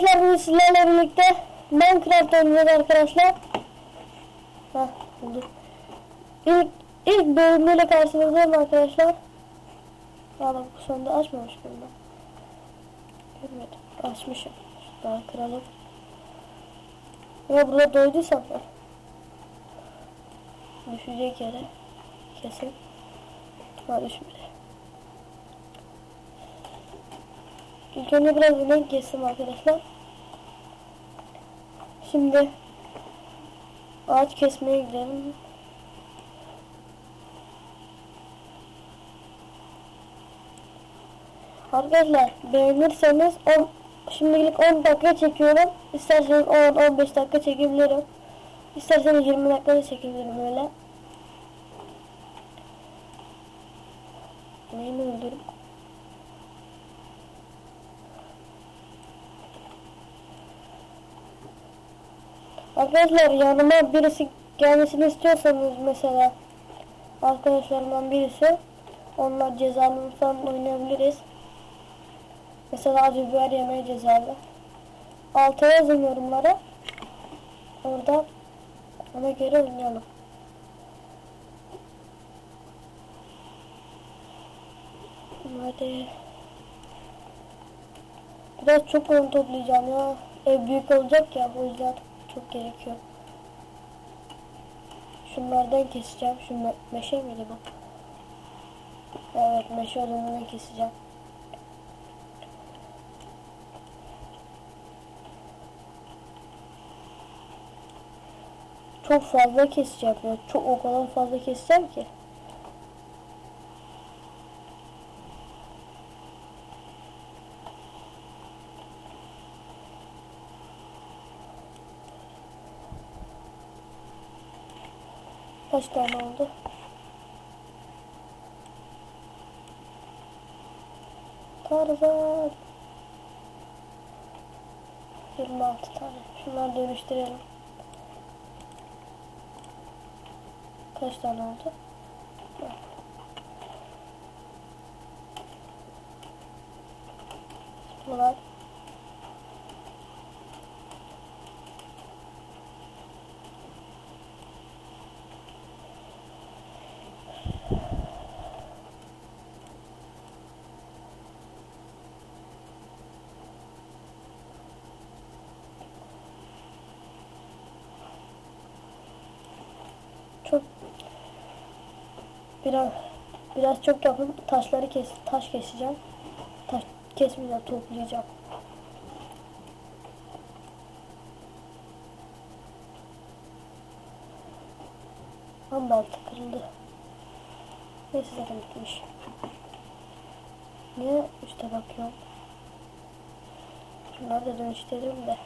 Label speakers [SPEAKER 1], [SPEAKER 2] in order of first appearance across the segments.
[SPEAKER 1] Arkadaşlar bugün sizlerle birlikte Minecraft oynayacağız arkadaşlar. Hah bulduk. İlk, ilk bölümüyle karşınızdayım arkadaşlar. Bak bu sonunda açmamış ben. Görmedim. Açmışım. Daha kıralım. Ya burada doyduysam ben. Düşecek yere. Kesin. Ha düşmedi. İlk önce biraz inek kestim arkadaşlar. Şimdi ağaç kesmeye gidelim. Arkadaşlar beğenirseniz 10 şimdilik 10 dakika çekiyorum. İsterseniz 10-15 dakika çekebilirim. İsterseniz 20 dakika da çekebilirim öyle. Neyimi öldürüm? Arkadaşlar yanıma birisi gelmesini istiyorsanız mesela arkadaşlarımdan birisi onunla cezalı falan oynayabiliriz. Mesela acı biber yemeye cezalı. Alta yazın yorumlara. Orada ona göre oynayalım. Hadi. Biraz çok oyun toplayacağım ya. Ev büyük olacak ya o yüzden çok gerekiyor. Şunlardan keseceğim. Şu me meşe miydi bu? Evet meşe olanından keseceğim. Çok fazla keseceğim ya. Çok o kadar fazla keseceğim ki. Kaç tane oldu? Tarzan. 26 tane. Şunları dönüştürelim. Kaç tane oldu? Bunlar. Çok biraz biraz çok yapıp taşları kes taş keseceğim. Taş kesmeyeceğim, toplayacağım. Ama altı kırıldı. Neyse zaten bitmiş. Niye üste bakıyorum? Şunları da dönüştürelim de.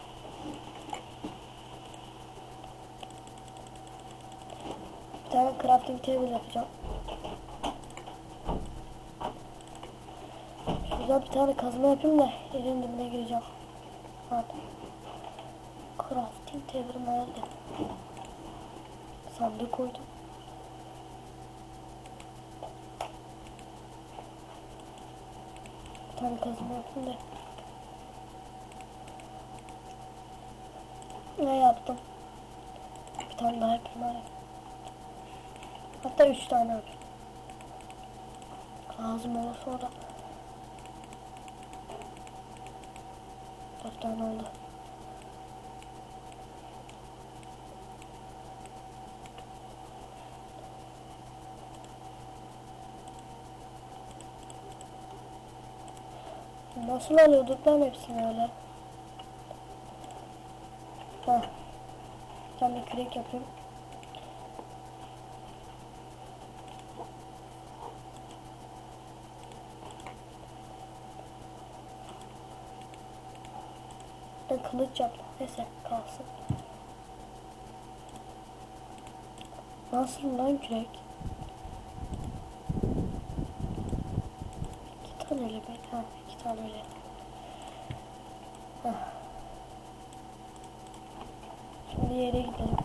[SPEAKER 1] Tane crafting table yapacağım. Şuradan bir tane kazma yapayım da yerin dibine gireceğim. Hadi. Crafting table nerede? Sandık koydum. Bir tane kazma yapayım da. Ne yaptım? Bir tane daha yapayım. Hatta üç tane yapayım. Lazım olur sonra. Dört tane oldu. Nasıl alıyorduk lan hepsini öyle? Heh. Bir tane kürek yapayım. Ben kılıç yaptım. Neyse kalsın. Nasıl lan kürek? İki tane öyle be. Ha iki tane öyle. Hah. Şimdi yere gidelim.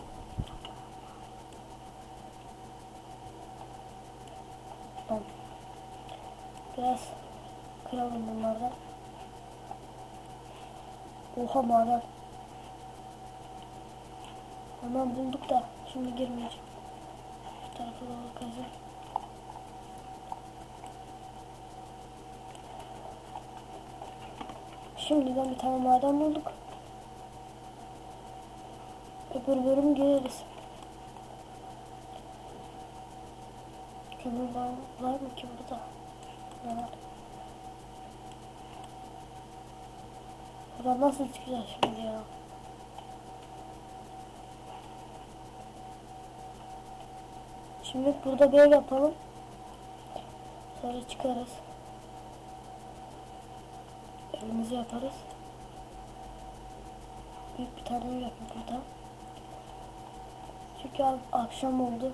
[SPEAKER 1] Biraz kıralım bunlardan. Oha maden. Hemen bulduk da şimdi girmeyeceğim. Şu tarafa doğru kazın. Şimdiden bir tane maden bulduk. Öbür bölüm gireriz. Kömür var, var mı ki burada? Ne var? Buradan nasıl çıkacağız şimdi ya? Şimdi burada bir yapalım. Sonra çıkarız. Evimizi yaparız. Büyük bir tane ev yapayım burada. Çünkü ak- akşam oldu.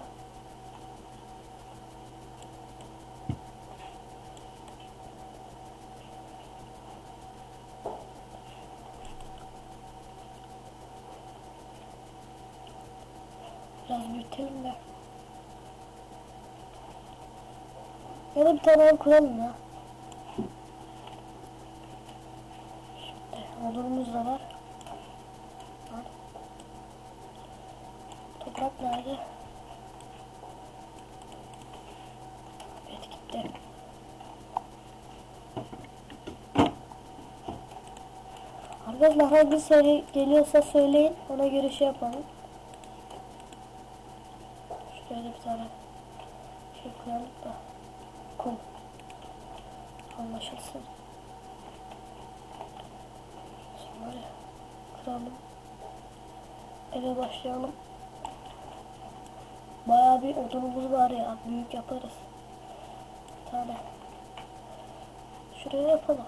[SPEAKER 1] Büyütelim de. Ya da bir tane ev kuralım ya. Şimdi odunumuz da. Var. Toprak nerede? Evet gitti. Arkadaşlar hangi seri geliyorsa söyleyin. Ona göre şey yapalım. Da bir tane şey koyalım da. Kum. Anlaşılsın. Ya, kıralım. Eve başlayalım. Bayağı bir odunumuz var ya. Büyük yaparız. Bir tane. Şuraya yapalım.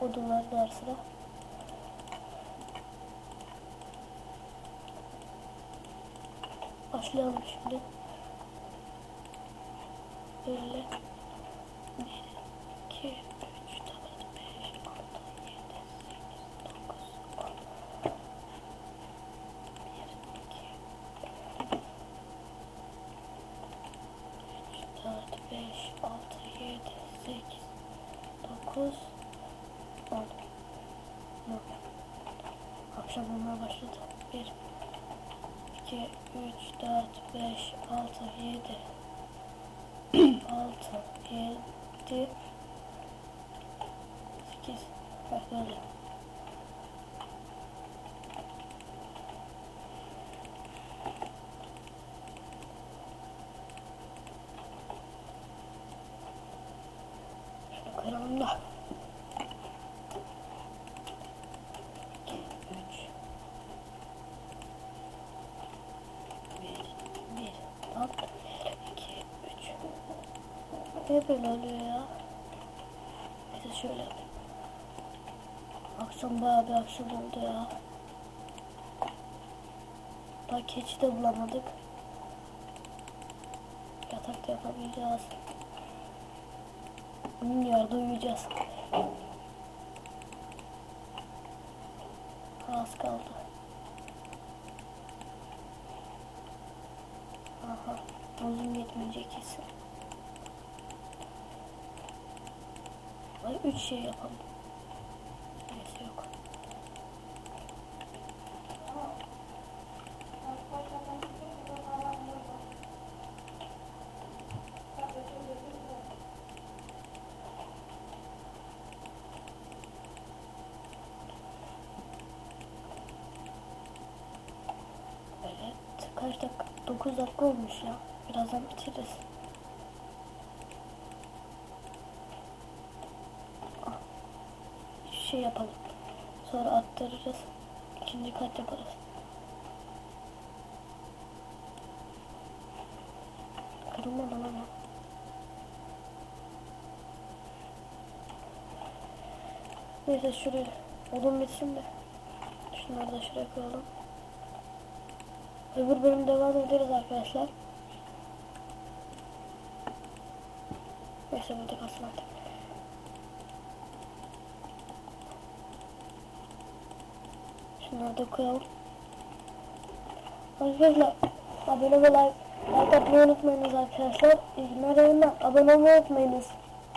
[SPEAKER 1] Odunlar var Başlayalım şimdi. Böyle. 1, 2, 3, 4, 5, 6, 7, 8, 9, 10. 4, 5, 6, 7, 8, 9, 10. Akşam olmaya başladı. 1, 2, 3, 4, 5, 6, 7, 6, 7, 8. Bak böyle. Şunu kıralım da. 2, 3, 1, 1, hop, 2, 3. Ne böyle oluyor ya? Neyse şöyle. Akşam bayağı bir akşam oldu ya. Daha keçi de bulamadık. Yatak da yapamayacağız. Yerde uyuyacağız. Az kaldı. Aha, uzun yetmeyecek kesin. Üç şey yapalım. Neyse yok. Evet. Kaç dakika? 9 dakika olmuş ya. Birazdan bitiririz. Şey yapalım. Sonra attırırız. İkinci kat yaparız. Kırılmadan ama. Neyse şuraya odun bitsin de. Şunları da şuraya koyalım. Öbür bölüm devam ederiz arkadaşlar. Neyse burada kalsın artık. Da koyalım. Arkadaşlar abone ve like, atmayı unutmayınız arkadaşlar. Yayınlar. Abone olmayı unutmayınız.